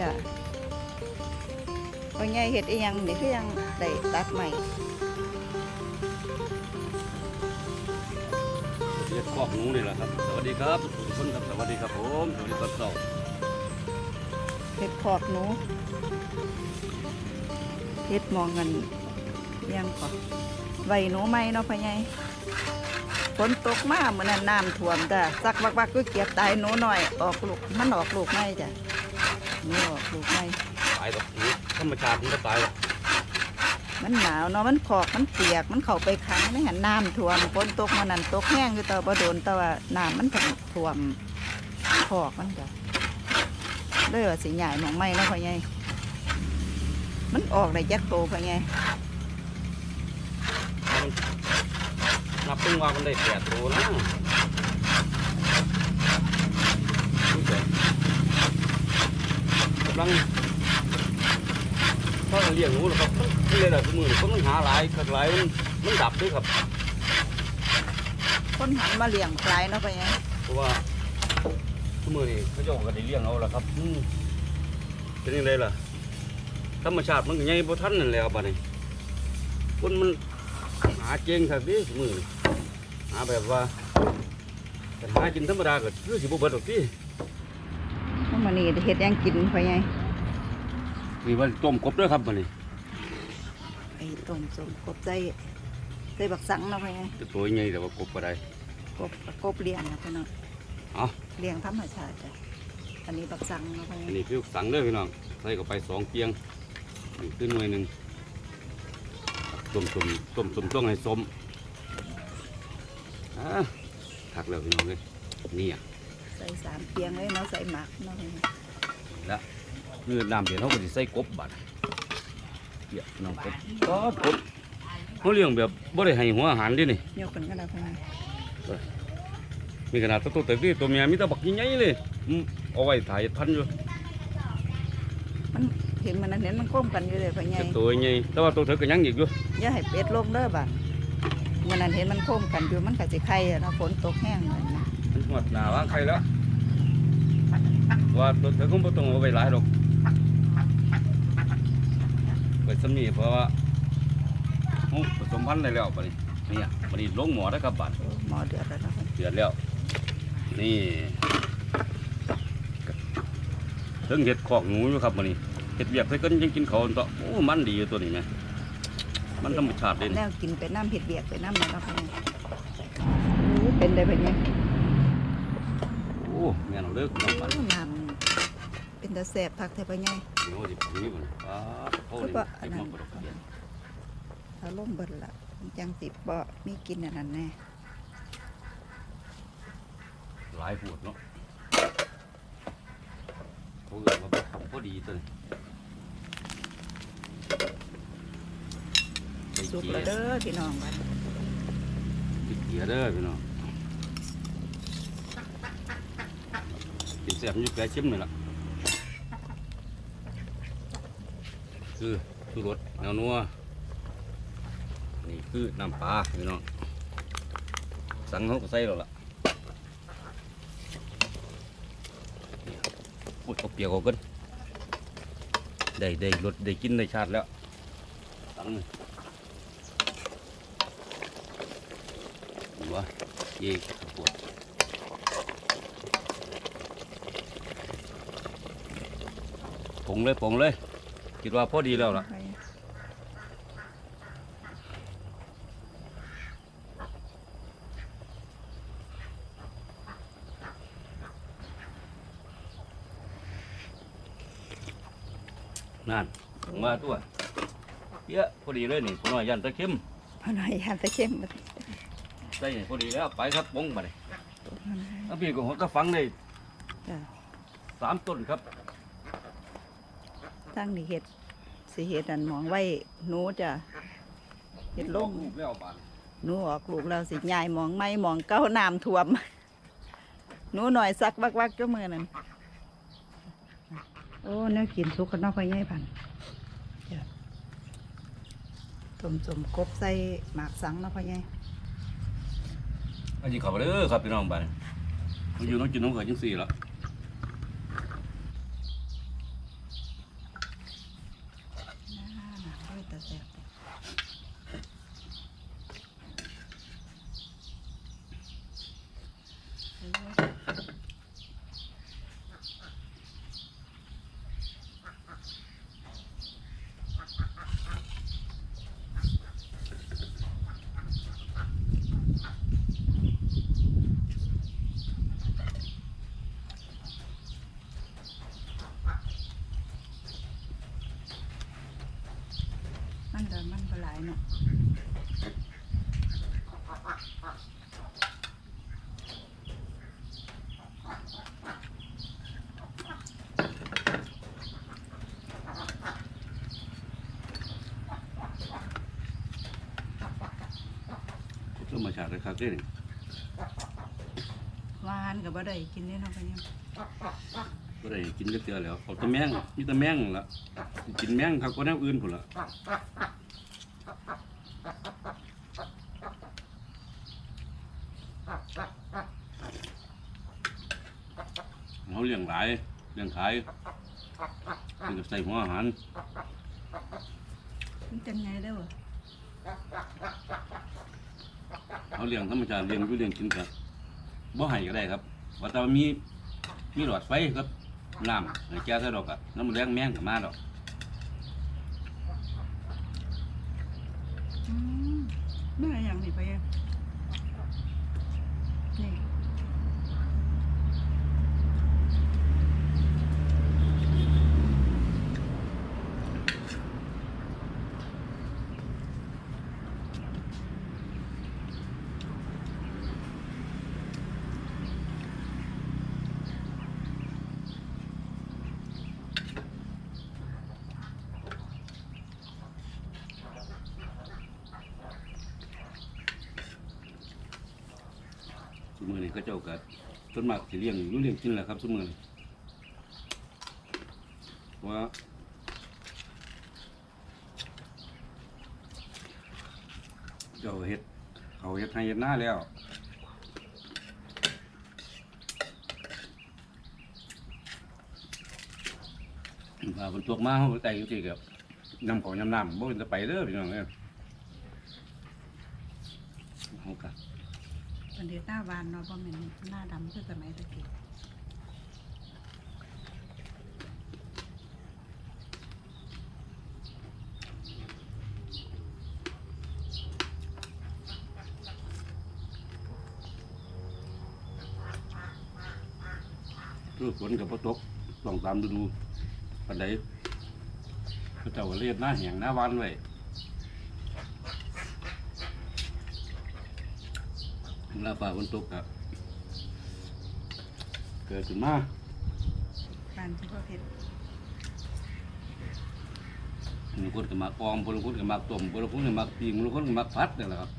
จ้ะพ่อใหญ่เฮ็ดอีหยังนี่คือยังได้ตัดใหม่เรียกคอกหนูนี่แหละครับ สวัสดีครับทุกคนครับ สวัสดีครับผมสวัสดีตอนเช้าเฮ็ดขอบหนูเฮ็ดหมองกันอิหยังก่อนไว้หนูใหม่เนาะพ่อใหญ่ฝนตกมาเหมือนนั้นน้ำท่วมจ้ะสักวักวักก็เก็บตายหนูหน่อยออกลูกมันออกลูกใหม่จ้ะห นูออกลูกใหม่ตายกับหนูธรรมชาติมันก็ตายหรอกมันหนาวเนาะมันขอกมันเปียกมันเข้าไปขังในหันน้ำท่วมฝนตกมานั่นตกแห้งอยู่แต่ว่าบ่โดนแต่ว่าน้ำมันก็ท่วมขอกมันจ้ะเลยว่าสิใหญ่หมองไม้เนาะพ่อใหญ่มันออกได้จักโตพ่อใหญ่มันนับตึงว่ามันได้แปดตัวนะรู้สึกกำ ลังก็เลี้ยงหนูหรอกครับนี่เลยแหละทุกมือคนมันหาหลายขัดหลายมันมันดับด้วยครับ คนหันมาเลี้ยงปลายเนาะพ่อใหญ่เพราะว่าทุกมือนี่เขาเจะก็ได้เลี้ยงเอาละครับอืมเป็นยังไงล่ะธรรมชาติมันก็ใหญ่บ่ทันนั่นแหละบัดนี้คนมันหาเจงครับดิทุกมือนี่หาแบบว่าแต่หากินธรรมดาก็คือสิบ่เบิดหรอกพี่เพราะ มันนี่เฮ็ดหยังกินพ่อใหญ่มีว่าต้มกบด้วยครับบัดนี้ไอ้ต้มส้มกบใส่ใส่บักสังเนาะพ่อใหญ่จะตัวใหญ่แต่ว่ากบก็ได้กบกบเลี้ยงนะพี่น้องเอ้าเลี้ยงธรรมชาติจ้ะอันนี้บักสังเนาะพ่อใหญ่อันนี้คือสังเด้อพี่น้องใส่เข้าไปสองเกียงนี่คือหน่วยหนึ่งต้มต้มต้มต้มต้องให้ส้มอ่าถักแล้วพี่น้องเลยนี่อะ ใส่สามเพียงเลยเนาะใส่หมักเนาะพ่อใหญ่ละคือน้ำเดือดเขาก็สิใส่กบบัดเดี๋ยวน้องกบก็กบเขาเลี้ยงแบบบ่ได้ให้หัวอาหารเดินี่ยกกันก็ได้พ่อใหญ่มีขนาดตัวโตแต่ที่ตัวเมียมีแต่บักใหญ่ๆเลยอืมเอาไว้ถ่ายพันธุ์อยู่มันเห็นมันนั้นเห็นมันโค้มกันอยู่เลยพ่อใหญ่แต่ตัวใหญ่แต่ว่าตัวเธอก็ยังอีกอยู่อย่าให้เป็ดลงเด้อบ่ะมันนั้นเห็นมันโค้มกันอยู่มันก็สิไข่อะเนาะฝนตกแห้งเลยนะมัน หมดหน้าวางไข่แล้วว่าตัวเธอคงบ่ต้องเอาไว้หลายหรอกไปสำนีเพราะว่าโอ้ผสมพันธุ์ได้แล้วบัดนี้เนี่ยบัดนี้ลงหมอแล้วครับบัดโอ้หมอเดือดแล้วเนาะพ่อเดือดแล้ว นี่ถึงเห็ดขอกหนูอยู่ครับมันนี้เห็ดเบียกใส่กันยังกินเขาวต่อโอ้มันดีอยู่ตัวนี้ไหมมันธรรมชาติเลยแล้วกินไปน้ำเห็ดเบียกไปน้ำเลยเนาะพ่อใหญ่อู้เป็นได้พ่อใหญ่โอ้แม่นเอาเลิกน้องมันน้ำเป็นตาแสบพักแท้พ่อใหญ่โอ้สิผมนี่มันอ้าโอ้คือนี่ว่าไอ้อันนั้มันนกระดกกระเดียนถ้าล่มเบิดละมันจังติบบ่มีกินอันนั้นแน่หลายปวดเนาะเขาเกิดมาเป็นพอดีตัวนี้ใส่สุกเกียแล้วร์เด้อพี่น้องบัดใส่เกียร์เด้อพี่น้อง กินแซ่บอยู่แก่ชิมนี่ล่ะคือชูรสแนวนัวนี่คือน้ำปลาพี่น้องสั่งเขาก็ใส่แล้วล่ะนี่โอ้ยเอาเปียกเอากันได้ได้รสได้กินได้ชาติแล้วสั่งเลยนี่วะเย่ปวด งเลยผงเลย คิดว่าพอดีแล้วล่ะนั่นถึงมาตัวเยอะพอดีเลยนี่พอน้อยยันตะเข้มพ่อหน่อยยานตะเข้มมาใส่นี่พอดีแล้วไปครับปงมาเลยตัวมันให้แล้วพี่ก็หัวก็ฟังได้จ้ะสามต้นครับ ตั้งนี่เห็ดสิเห็ดอันหมองไว้หนูจ้ะเห็ดลงลูกแล้วบานหนูออกลูกแล้วสิยายหมองไม้หมองเก้าน้ำท่วมหนูหน่อยสักวักวักๆเจ้ามือนั่นโอ้เนื้อกินสุกกันเนอกพ่อใหญ่พันจ้ะต้มสมกบใส่หมากสังเนาะพ่อใหญ่อันนี้เขับเด้อครับพี่น้องบานมันอยู่น้องกินน้องเขยจังสี่ละ นาะธรรมชาติเลยครับเด้นี่หวานกับบ่ได้กินเนี่ยเนาะไปเนี่ยบ่ได้กินเทื่อแล้วเอาตะแมงมีตะแมงละกินแมงครับก็แนวอื่นพุ่นละ เขาเลี้ยงหลายเลี้ยงขายมันก็ใส่หัวอาหารมันจังไงเด้อเขาเลี้ยงธรรมชาติเลี้ยงอยู่เลี้ยงกินครับบ่ให้ก็ได้ครับว่าแต่ว่ามีมีหลอดไฟครับน้ำให้แก้ใส่ดอกอะน้ำมันแรงแมงก็มาดอก อืมเมื่อไรอย่างนี้พ่อเนี่ยนี่ สมือนี่ก็เจ้าก็ส่วนมากสิเลี้ยงอยู่เลี้ยงกินแหละครับสมือนี่ว่าเจ้าเฮ็ดเขาเฮ็ดให้เฮ็ดหน้าแล้วพาคนตกมาเขาแต่จริงๆกับนำของยำน้ำบ่เป็นจะไปเด้อพี่น้องเนี่ยเขากั อันเนาหวานเนาะม่นหน้าดำคือสมัยตะกี้คือฝนกับพตกต้องตามฤดูปันใดพระเจ้าเรียกหน้าแหงหน้าวานไว้ เวลาฟ้าฝนตกครับเกิดขึ้นมาปานที่พ่อเพชรบางคนก็มักออมบางคนก็มักต้มบางคนก็มักปิ้งบางคนก็มักผัดนี่แหละครับ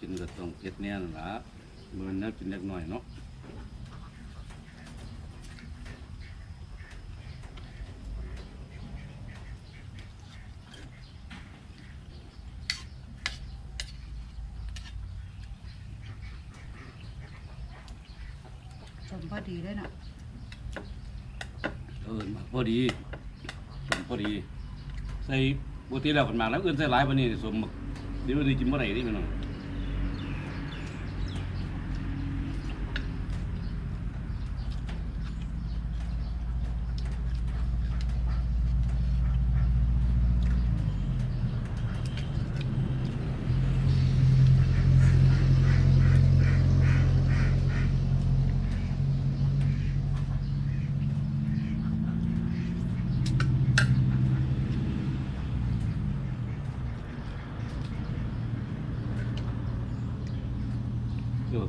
กินก็ต้องเผ็ดแน่นนล่ะมันน่ากินเล็กน้อยเนาะสมพอดีเลยเนาะเออมาพอดีสมพอดี ใส่ปกติแล้วกันมาแล้วเอื่นใส่หลายวันนี้สมบักเดี๋ยวนี้กินเมื่อไหร่นี่พี่น้อง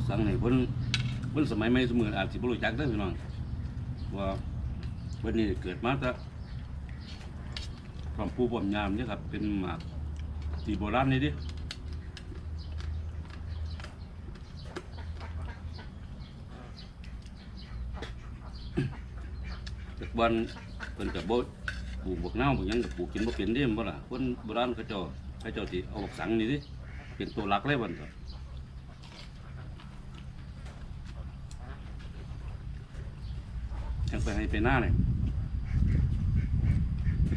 สังให้เพิ่นเพิ่นสมัยใหม่สมืออาจสิบ่รู้จักเด้อพี่น้องว่าเพิ่นนี่เกิดมาแต่ความผู้บ่มยามนี่ครับ เป็นหมากที่โบราณนี่ดิแต่ก่อนเพิ่นก็บ่ปลูกบักเน่าบักหยังก็ปลูกกินบ่เป็นเด้แม่นบ่ล่ะคนโบราณเขาเจ้าเขาเจ้าสิเอาบักสังนี่ดิเป็นตัวหลักเลยบัดนี้ ยังไปให้ไปหน้าเลย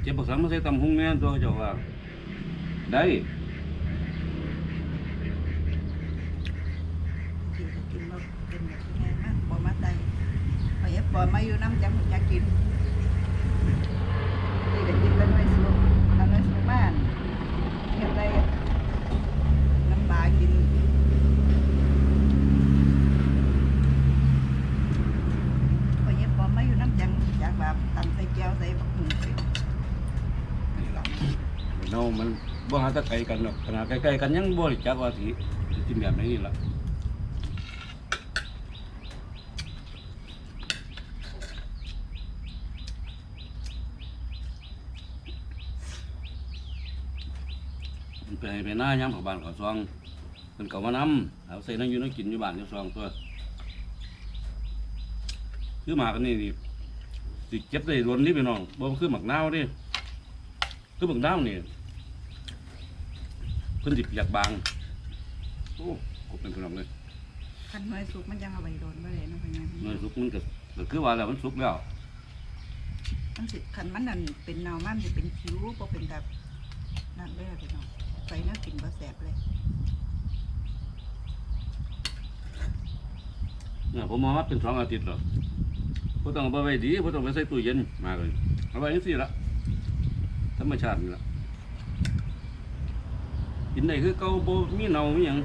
เจ็บปักสังมาใส่ตำหุงแน่ตัวเจ้าว่า ได้กินก็กินบ่เป็นแบบที่ไงมากบ่มาไตพอเอฟบ่มาอยู่น้ำจังอยาก็กินเป็นไว้สุกอันไว้สุกมากเฮ็ดได้น้ำปลากินพอเอฟบ่มาอยู่น้ำจังอยากแบบตำใส่แก้วใส่บักหุ่งใส่ นี่ล่ะ เนามัน บ่หาแตะไกลกันหรอกขนาดใกล้ๆกันยังบ่รู้จักว่าสิสิกินแบบไหนนี่ล่ะไปให้ไปหน้ายามของบ้านเขาซองเพิ่นก็มานำเอาใส่นั่งอยู่นั่งกินอยู่บ้านอยู่ซองตัวคือหมากันนี่นี่สิเก็บได้รวนนี่พี่น้องบ่คือหมักน้าวเดิคือหมักน้าวนี่ เพิ่นสิเปียกบาง โอ้กบเป็นพี่น้องเลยคันหน่วยสุกมันยังเอาไว้โดนบ่ได้เนาะพ่อใหญ่เนื้อสุกมันก็ก็คือว่าแล้วมันสุกแล้วมันสิคันมันนั่นเป็นเนามันสิเป็นคิ้วบ่เป็นแบบนั่นเลยอะพี่น้องใส่แล้วกินบ่แซ่บเลยเนี่ยผมมามาเป็นสองอาทิตย์แล้วบ่ต้องเอาไปไว้ดีบ่ต้องไปใส่ตู้เย็นมาเลยเอาไว้จังซี่ละธรรมชาตินี่ละ กินได้คือเก่าบ่มีเน่ามีหยัง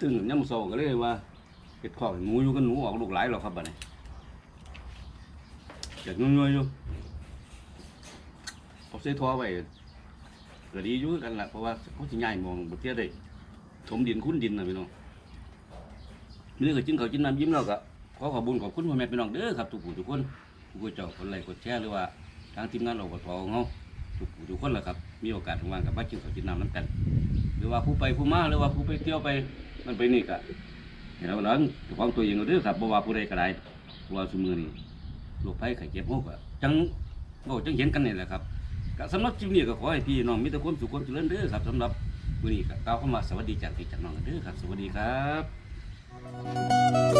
ตึงยามเช้าก็เลยว่าเฮ็ดขอกให้หนูอยู่กันหนูออกลูกหลายแล้วครับบัดนี้อยากยุ่ยๆอยู่เอาใส่ทอไว้ก็ดีอยู่กันละเพราะว่าเขาสิย้ายมองบ่เที่ยได้ถมดินคุ้นดินน่ะพี่น้องนี้ก็กินข้าวกินน้ำยิ้มแล้วก็ ขอขอบคุญขอบคุณพ่อแม่พี่น้องเด้อครับทุกผู้ทุกคนผู้เจ้ากดไลค์กดแชร์หรือว่าทางทีมงานเราก็ทองเฮาทุกผู้ทุกคนแหละครับ มีโอกาสว่างกับมากินข้าวกินน้ำน้ำกัน หรือว่าผู้ไปผู้มาหรือว่าผู้ไปเที่ยวไปมันไปนี่ก็ให้เราล้างเจ้าของตัวเองเอาเด้อครับบ่ว่าผู้ใดก็ได้เพราะว่าซุมื้อนี้โรคภัยไข้เจ็บโรคก็จังเว้จังเห็นกันนี่แหละครับก็สำหรับคลิปนี้ก็ขอให้พี่น้องมีแต่ความสุขความเจริญเด้อครับสำหรับวันนี้ก็กล่าวคำว่าสวัสดีจากพี่จากน้องเด้อครับ สวัสดีครับ